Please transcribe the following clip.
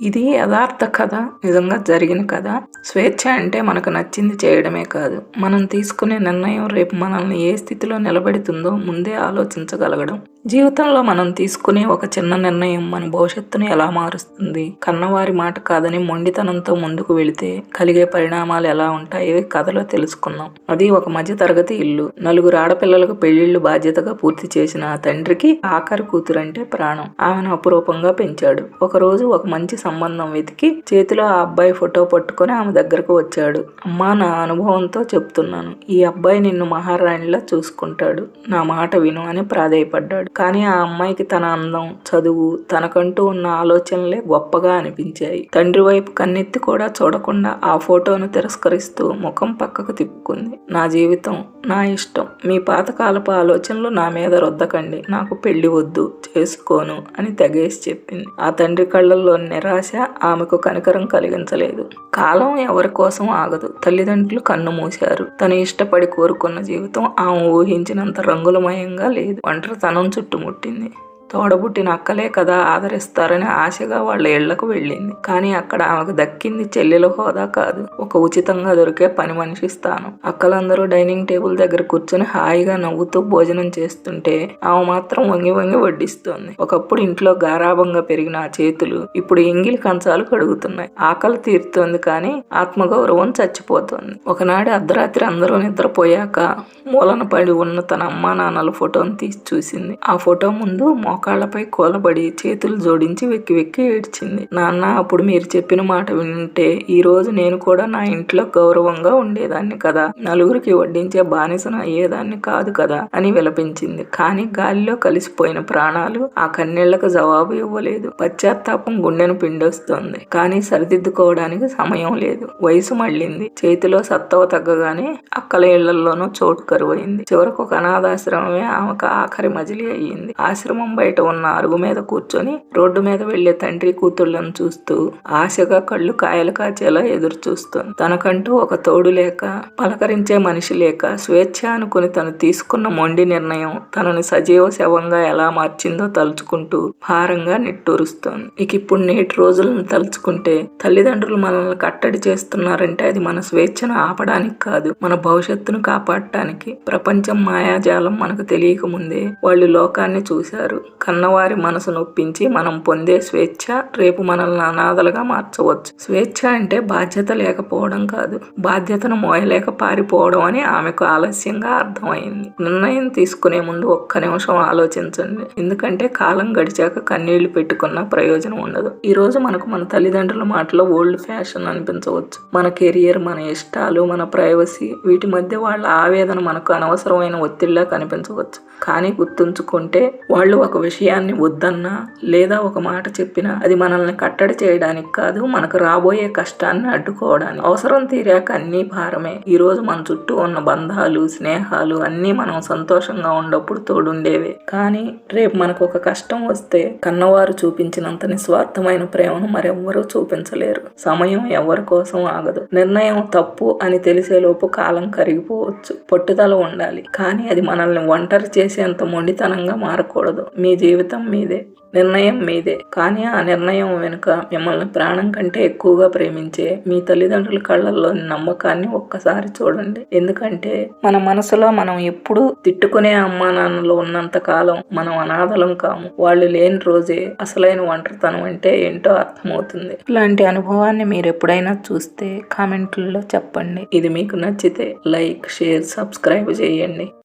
ఇది యథార్థ కథ నిజంగా జరిగిన కథ. స్వేచ్ఛ అంటే మనకు నచ్చింది చేయడమే కాదు. మనం తీసుకునే నిర్ణయం రేపు మనల్ని ఏ స్థితిలో నిలబెడుతుందో ముందే ఆలోచించగలగడం. జీవితంలో మనం తీసుకునే ఒక చిన్న నిర్ణయం మన భవిష్యత్తును ఎలా మారుస్తుంది? కన్నవారి మాట కాదని మొండితనంతో ముందుకు వెళితే కలిగే పరిణామాలు ఎలా ఉంటాయో కథలో తెలుసుకున్నాం అది ఒక మధ్య తరగతి ఇల్లు. నలుగురు ఆడపిల్లలకు పెళ్ళిళ్ళు బాధ్యతగా పూర్తి చేసిన ఆ తండ్రికి ఆఖరి కూతురంటే ప్రాణం. ఆమెను అపురూపంగా పెంచాడు. ఒక రోజు ఒక మంచి సంబంధం వెతికి చేతిలో ఆ అబ్బాయి ఫోటో పట్టుకొని ఆమె దగ్గరకు వచ్చాడు. అమ్మా నా అనుభవంతో చెప్తున్నాను. ఈ అబ్బాయి నిన్ను మహారాణిలా చూసుకుంటాడు. నా మాట విను అని ప్రాధేయపడ్డాడు. కానీ ఆ అమ్మాయికి తన అందం చదువు తనకంటూ ఉన్న ఆలోచనలే గొప్పగా అనిపించాయి. తండ్రి వైపు కన్నెత్తి కూడా చూడకుండా ఆ ఫోటోను తిరస్కరిస్తూ ముఖం పక్కకు తిప్పుకుంది. నా జీవితం నా ఇష్టం మీ పాతకాలపు ఆలోచనలు నా మీద రుద్దకండి. నాకు పెళ్ళి వద్దు చేసుకోను అని తెగేసి చెప్పింది. ఆ తండ్రి కళ్ళల్లో నిరాశ ఆమెకు కనికరం కలిగించలేదు. కాలం ఎవరి కోసం ఆగదు. తల్లిదండ్రులు కన్ను మూశారు. తను ఇష్టపడి కోరుకున్న జీవితం ఆమె ఊహించినంత రంగులమయంగా లేదు. ఒంటరితనం చుట్టుముట్టింది. తోడబుట్టిన అక్కలే కదా ఆదరిస్తారని ఆశగా వాళ్ళ ఇళ్ళకు వెళ్ళింది. కానీ అక్కడ ఆమెకు దక్కింది చెల్లెల హోదా కాదు. ఒక ఉచితంగా దొరికే పని మనిషి స్థానం. అక్కలందరూ డైనింగ్ టేబుల్ దగ్గర కూర్చొని హాయిగా నవ్వుతూ భోజనం చేస్తుంటే ఆమె మాత్రం వంగి వంగి వడ్డిస్తోంది. ఒకప్పుడు ఇంట్లో గారాభంగా పెరిగిన ఆ చేతులు ఇప్పుడు ఎంగిలి కంచాలు కడుగుతున్నాయి. ఆకలి తీరుతోంది కానీ ఆత్మగౌరవం చచ్చిపోతోంది. ఒకనాడు అర్ధరాత్రి అందరూ నిద్రపోయాక మూలన పడి ఉన్న తన అమ్మా నాన్నల ఫోటోను తీసి చూసింది. ఆ ఫోటో ముందు మోకాళ్ళపై కూలబడి చేతులు జోడించి వెక్కి వెక్కి ఏడ్చింది. నాన్న అప్పుడు మీరు చెప్పిన మాట వింటే ఈ రోజు నేను కూడా నా ఇంట్లో గౌరవంగా ఉండేదాన్ని కదా. నలుగురికి వడ్డించే బానిసను అయ్యేదాన్ని కాదు కదా అని విలపించింది. కానీ గాలిలో కలిసిపోయిన ప్రాణాలు ఆ కన్నీళ్ళకు జవాబు ఇవ్వలేదు. పశ్చాత్తాపం గుండెను పిండొస్తోంది. కానీ సరిదిద్దుకోవడానికి సమయం లేదు. వయసు మళ్ళింది. చేతిలో సత్తవ తగ్గగానే అక్కల ఇళ్ళలోనూ చోటు కరువైంది. చివరకు ఒక అనాథాశ్రమమే ఆమెకు ఆఖరి మజిలీ అయ్యింది. ఆశ్రమం బయట ఉన్న అరుగు మీద కూర్చొని రోడ్డు మీద వెళ్ళే తండ్రి కూతుళ్ళను చూస్తూ ఆశగా కళ్ళు కాయలు కాచేలా ఎదురు చూస్తుంది. తనకంటూ ఒక తోడు లేక పలకరించే మనిషి లేక స్వేచ్ఛ అనుకుని తను తీసుకున్న మొండి నిర్ణయం తనని సజీవ శవంగా ఎలా మార్చిందో తలుచుకుంటూ భారంగా నిట్టూరుస్తోంది. ఇక ఇప్పుడు నేటి రోజులను తలుచుకుంటే తల్లిదండ్రులు మనల్ని కట్టడి చేస్తున్నారంటే అది మన స్వేచ్ఛను ఆపడానికి కాదు మన భవిష్యత్తును కాపాడటానికి. ప్రపంచం మాయాజాలం మనకు తెలియక ముందే వాళ్ళు లోకాన్ని చూశారు. కన్నవారి మనసు నొప్పించి మనం పొందే స్వేచ్ఛ రేపు మనల్ని అనాథలుగా మార్చవచ్చు. స్వేచ్ఛ అంటే బాధ్యత లేకపోవడం కాదు. బాధ్యతను మోయలేక పారిపోవడం అని ఆమెకు ఆలస్యంగా అర్థమైంది. నిర్ణయం తీసుకునే ముందు ఒక్క నిమిషం ఆలోచించండి. ఎందుకంటే కాలం గడిచాక కన్నీళ్ళు పెట్టుకున్న ప్రయోజనం ఉండదు. ఈ రోజు మనకు మన తల్లిదండ్రుల మాటలో ఓల్డ్ ఫ్యాషన్ అనిపించవచ్చు. మన కెరియర్ మన ఇష్టాలు మన ప్రైవసీ వీటి మధ్య వాళ్ళ ఆవేదన మనకు అనవసరమైన ఒత్తిడిలా కనిపించవచ్చు. కానీ గుర్తుంచుకుంటే వాళ్ళు ఒక విషయాన్ని వద్దన్నా లేదా ఒక మాట చెప్పినా అది మనల్ని కట్టడి చేయడానికి కాదు మనకు రాబోయే కష్టాన్ని అడ్డుకోవడానికి. అవసరం తీరాక అన్నీ భారమే. ఈ రోజు మన చుట్టూ ఉన్న బంధాలు స్నేహాలు అన్నీ మనం సంతోషంగా ఉన్నప్పుడు తోడుండేవే. కానీ రేపు మనకు ఒక కష్టం వస్తే కన్నవారు చూపించినంత నిస్వార్థమైన ప్రేమను మరెవ్వరూ చూపించలేరు. సమయం ఎవరి కోసం ఆగదు. నిర్ణయం తప్పు అని తెలిసేలోపు కాలం కరిగిపోవచ్చు. పట్టుదల ఉండాలి. కానీ అది మనల్ని ఒంటరి చేసేంత మొండితనంగా మారకూడదు. మీ జీవితం మీదే నిర్ణయం మీదే. కానీ ఆ నిర్ణయం వెనుక మిమ్మల్ని ప్రాణం కంటే ఎక్కువగా ప్రేమించే మీ తల్లిదండ్రుల కళ్ళల్లోని నమ్మకాన్ని ఒక్కసారి చూడండి. ఎందుకంటే మన మనసులో మనం ఎప్పుడు తిట్టుకునే అమ్మా నాన్నలు ఉన్నంత కాలం మనం అనాథలం కాము. వాళ్ళు లేని రోజే అసలైన ఒంటరితనం అంటే ఏంటో అర్థమవుతుంది. ఇలాంటి అనుభవాన్ని మీరు ఎప్పుడైనా చూస్తే కామెంట్లలో చెప్పండి. ఇది మీకు నచ్చితే లైక్ షేర్ సబ్స్క్రైబ్ చేయండి.